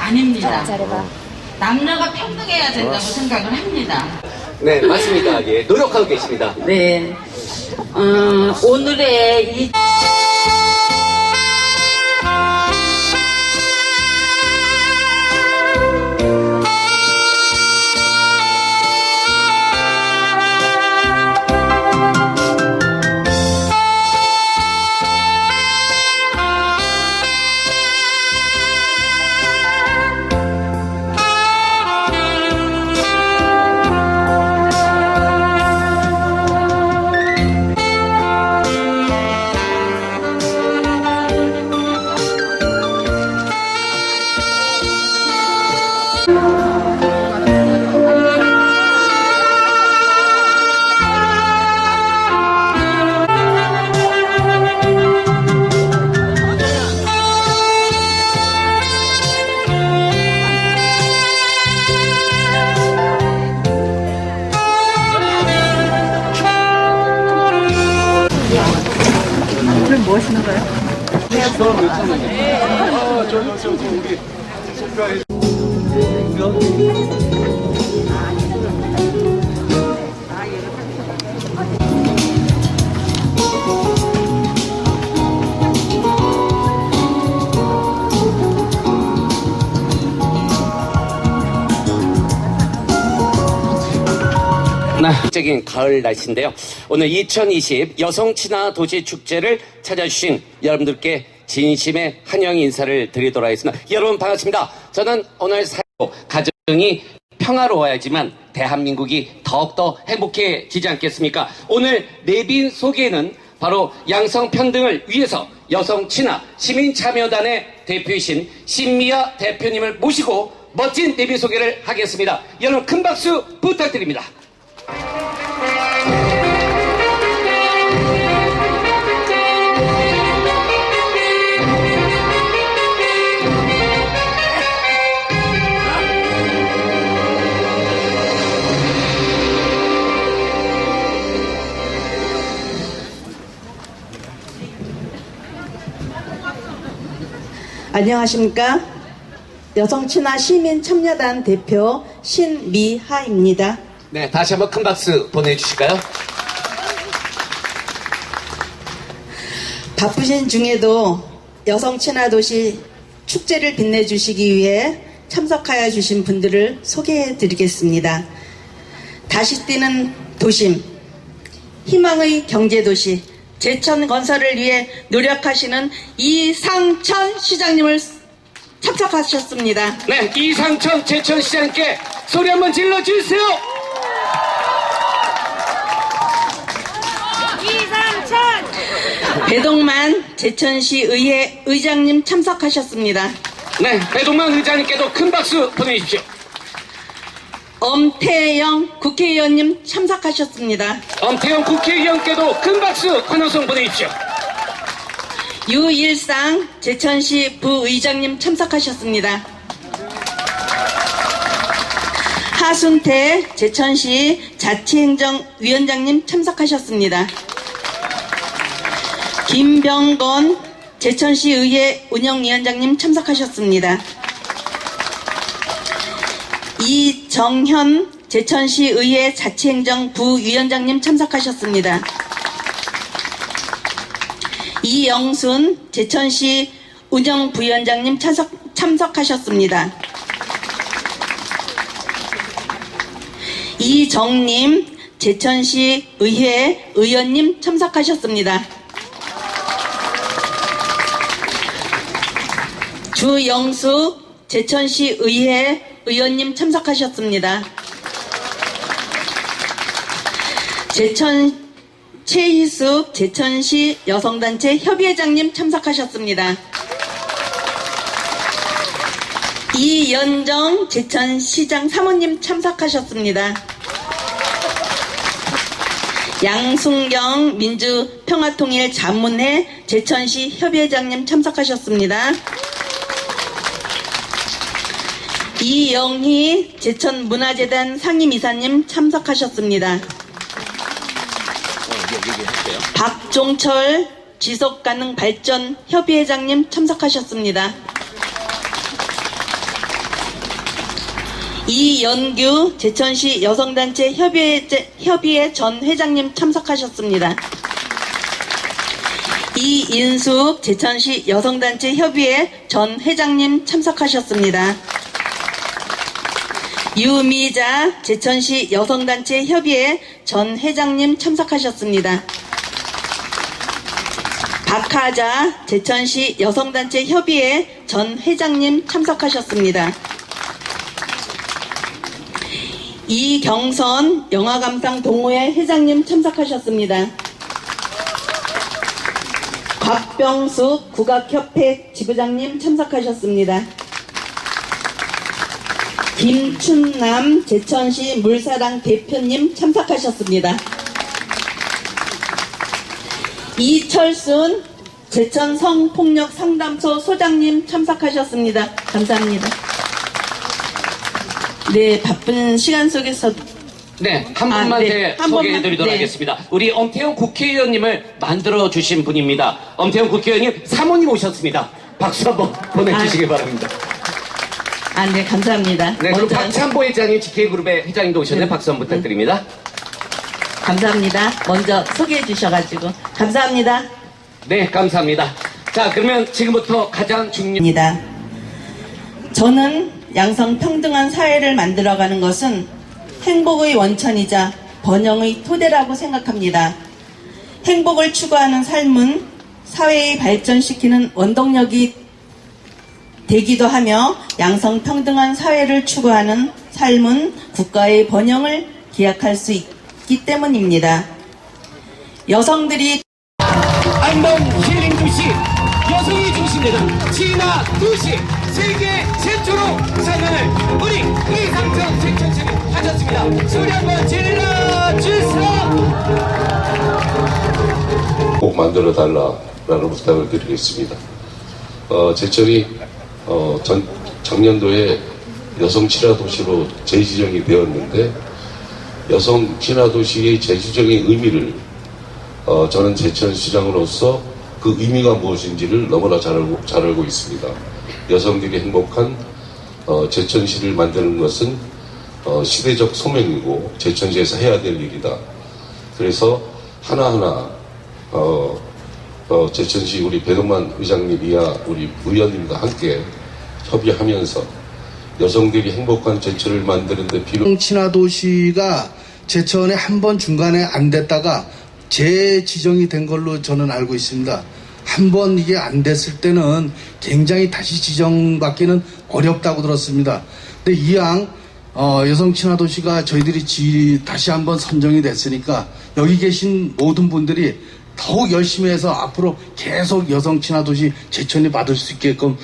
아닙니다. 잘해봐. 남녀가 평등해야 된다고 생각을 합니다. 네, 맞습니다. 예, 노력하고 계십니다. 네. 어, 오늘의 이 하시는 거예요? 저, 저, 저, 우리. 적인 가을 날씨인데요. 오늘 2020 여성 친화 도시 축제를 찾아주신 여러분들께 진심의 환영 인사를 드리도록 하겠습니다. 여러분 반갑습니다. 저는 오늘 살고 가정이 평화로워야지만 대한민국이 더욱더 행복해지지 않겠습니까? 오늘 내빈 소개는 바로 양성 평등을 위해서 여성 친화 시민 참여단의 대표이신 신미아 대표님을 모시고 멋진 내빈 소개를 하겠습니다. 여러분 큰 박수 부탁드립니다. 안녕하십니까. 여성친화 시민 참여단 대표 신미하입니다. 네, 다시 한번 큰 박수 보내주실까요? 바쁘신 중에도 여성친화 도시 축제를 빛내주시기 위해 참석하여 주신 분들을 소개해 드리겠습니다. 다시 뛰는 도심, 희망의 경제도시, 제천 건설을 위해 노력하시는 이상천 시장님을 참석하셨습니다. 네, 이상천 제천 시장께 소리 한번 질러 주세요! 배동만 제천시 의회 의장님 참석하셨습니다. 네, 배동만 의장님께도 큰 박수 보내주십시오. 엄태영 국회의원님 참석하셨습니다. 엄태영 국회의원께도 큰 박수 환호성 보내주십시오. 유일상 제천시 부의장님 참석하셨습니다. 하순태 제천시 자치행정위원장님 참석하셨습니다. 김병건 제천시 의회 운영위원장님 참석하셨습니다. 이정현 제천시 의회 자치행정 부위원장님 참석하셨습니다. 이영순 제천시 운영부위원장님 참석, 참석하셨습니다. 이정님 제천시 의회 의원님 참석하셨습니다. 주영수 제천시 의회 의원님 참석하셨습니다. 제천 최희숙 제천시 여성단체 협의회장님 참석하셨습니다. 이연정 제천시장 사모님 참석하셨습니다. 양순경 민주평화통일 자문회 제천시 협의회장님 참석하셨습니다. 이영희 제천문화재단 상임이사님 참석하셨습니다. 박종철 지속가능 발전 협의회장님 참석하셨습니다. 이연규 제천시 여성단체 협의회, 협의회 전 회장님 참석하셨습니다. 이인숙 제천시 여성단체 협의회 전 회장님 참석하셨습니다. 유미자 제천시 여성단체 협의회 전 회장님 참석하셨습니다. 박하자 제천시 여성단체 협의회 전 회장님 참석하셨습니다. 이경선 영화감상 동호회 회장님 참석하셨습니다. 곽병숙 국악협회 지부장님 참석하셨습니다. 김춘남 제천시 물사랑 대표님 참석하셨습니다. 이철순 제천 성폭력 상담소 소장님 참석하셨습니다. 감사합니다. 네, 바쁜 시간 속에서 네, 한 아, 분만 네. 더한 소개해드리도록 네. 하겠습니다. 우리 엄태영 국회의원님을 만들어 주신 분입니다. 엄태영 국회의원님 사모님 오셨습니다. 박수 한번 보내주시기 아. 바랍니다. 아, 네, 감사합니다. 네, 그리고 먼저 박찬보 회장님 GK그룹의 회장님도 오셨네요. 네. 박수 한번 부탁드립니다. 감사합니다. 먼저 소개해 주셔가지고 감사합니다. 네, 감사합니다. 자, 그러면 지금부터 가장 중요 입니다. 저는 양성 평등한 사회를 만들어가는 것은 행복의 원천이자 번영의 토대라고 생각합니다. 행복을 추구하는 삶은 사회의 발전시키는 원동력이 되기도 하며 양성 평등한 사회를 추구하는 삶은 국가의 번영을 기약할 수 있기 때문입니다. 여성들이 안동 힐링 도시 여성이 중심되는 진화 도시 세계 최초로 창간을 우리 이상정 제천시를 하셨습니다. 소리 한번 질러 주세요. 꼭 만들어 달라라는 부탁을 드리겠습니다. 어, 제철이 어, 전, 작년도에 여성 친화 도시로 재지정이 되었는데 여성 친화 도시의 재지정의 의미를 어, 저는 제천 시장으로서 그 의미가 무엇인지를 너무나 잘 알고, 잘 알고 있습니다. 여성들이 행복한 어, 제천시를 만드는 것은 어, 시대적 소명이고 제천시에서 해야 될 일이다. 그래서 하나하나 어, 어, 제천시 우리 배동만 의장님이야 우리 의원님과 함께 협의하면서 여성들이 행복한 제천을 만드는데 필요 친화 도시가 제천에 한 번 중간에 안 됐다가 재지정이 된 걸로 저는 알고 있습니다. 한 번 이게 안 됐을 때는 굉장히 다시 지정받기는 어렵다고 들었습니다. 근데 이왕 어, 여성 친화 도시가 저희들이 지, 다시 한번 선정이 됐으니까 여기 계신 모든 분들이 더욱 열심히 해서 앞으로 계속 여성 친화 도시 제천이 받을 수 있게끔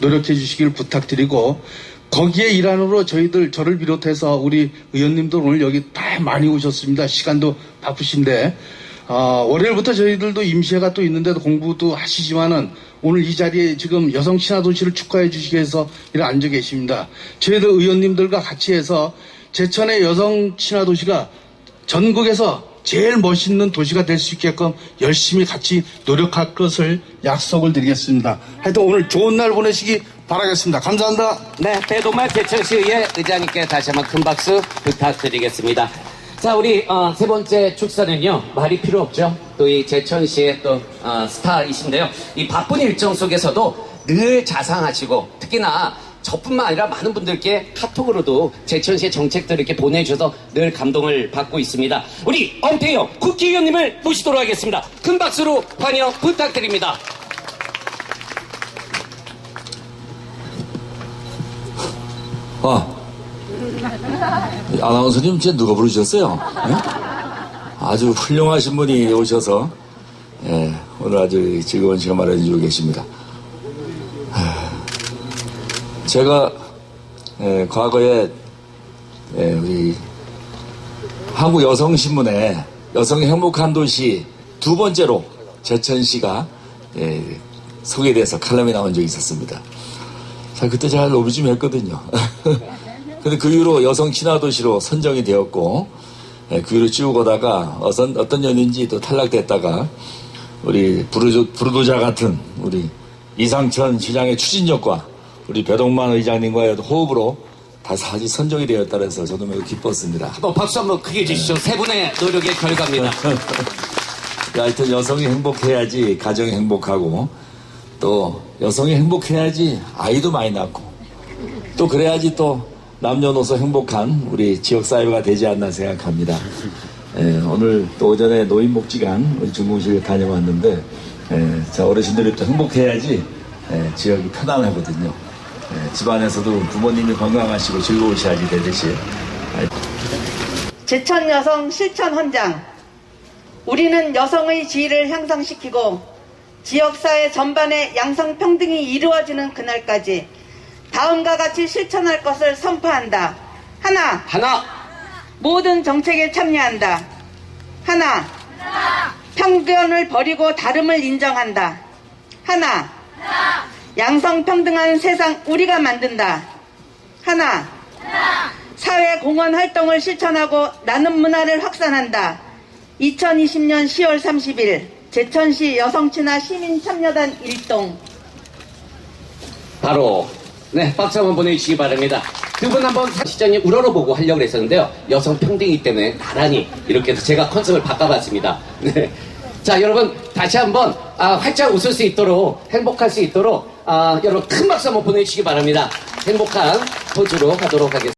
노력해 주시길 부탁드리고 거기에 일환으로 저희들 저를 비롯해서 우리 의원님들 오늘 여기 다 많이 오셨습니다. 시간도 바쁘신데 어, 월요일부터 저희들도 임시회가 또 있는데도 공부도 하시지만은 오늘 이 자리에 지금 여성 친화 도시를 축하해 주시기 위해서 이렇게 앉아 계십니다. 저희들 의원님들과 같이 해서 제천의 여성 친화 도시가 전국에서 제일 멋있는 도시가 될 수 있게끔 열심히 같이 노력할 것을 약속을 드리겠습니다. 하여튼 오늘 좋은 날 보내시기 바라겠습니다. 감사합니다. 네, 대동말 제천시의 의장님께 다시 한번 큰 박수 부탁드리겠습니다. 자, 우리 어, 세 번째 축사는요 말이 필요 없죠. 또 이 제천시의 또 어, 스타이신데요. 이 바쁜 일정 속에서도 늘 자상하시고 특히나 저뿐만 아니라 많은 분들께 카톡으로도 제천시의 정책들을 이렇게 보내주셔서 늘 감동을 받고 있습니다. 우리 엄태영 국회의원님을 모시도록 하겠습니다. 큰 박수로 환영 부탁드립니다. 아, 아나운서님 제 누가 부르셨어요? 예? 아주 훌륭하신 분이 오셔서 예, 오늘 아주 즐거운 시간 마련해주고 계십니다. 하, 제가 예, 과거에 예, 우리 한국 여성신문에 여성 행복한 도시 두 번째로 제천시가 예, 소개돼서 칼럼이 나온 적이 있었습니다. 자, 그때 제가 로비 좀 했거든요. 근데 그 이후로 여성 친화 도시로 선정이 되었고, 예, 그 이후로 쭉 오다가 어떤, 어떤 연인지 또 탈락됐다가, 우리 부르조, 부르도자 같은 우리 이상천 시장의 추진력과 우리 배동만 의장님과의 호흡으로 다 사실 선정이 되었다 그래서 저도 매우 기뻤습니다. 한번 박수 한번 크게 주시죠. 세 분의 노력의 결과입니다. 하여튼 여성이 행복해야지 가정이 행복하고 또 여성이 행복해야지 아이도 많이 낳고 또 그래야지 또 남녀노소 행복한 우리 지역사회가 되지 않나 생각합니다. 예, 오늘 또 오전에 노인 복지관 우리 중공실에 다녀왔는데 예, 자 어르신들이 또 행복해야지 예, 지역이 편안하거든요. 예, 집안에서도 부모님이 건강하시고 즐거우셔야지 되듯이 제천 여성 실천 헌장. 우리는 여성의 지위를 향상시키고 지역사회 전반의 양성평등이 이루어지는 그날까지 다음과 같이 실천할 것을 선포한다. 하나, 하나, 모든 정책에 참여한다. 하나, 편견을 버리고 다름을 인정한다. 하나, 양성평등한 세상 우리가 만든다. 하나, 사회 공헌 활동을 실천하고 나눔 문화를 확산한다. 2020년 10월 30일 제천시 여성친화 시민참여단 일동 바로 네 박수 한번 보내주시기 바랍니다. 두 분 한번 시장님 우러러보고 하려고 했었는데요. 여성 평등이기 때문에 나란히 이렇게 해서 제가 컨셉을 바꿔봤습니다. 네. 자 여러분 다시 한번 아, 활짝 웃을 수 있도록 행복할 수 있도록 아, 여러분 큰 박수 한번 보내주시기 바랍니다. 행복한 포즈로 하도록 하겠습니다.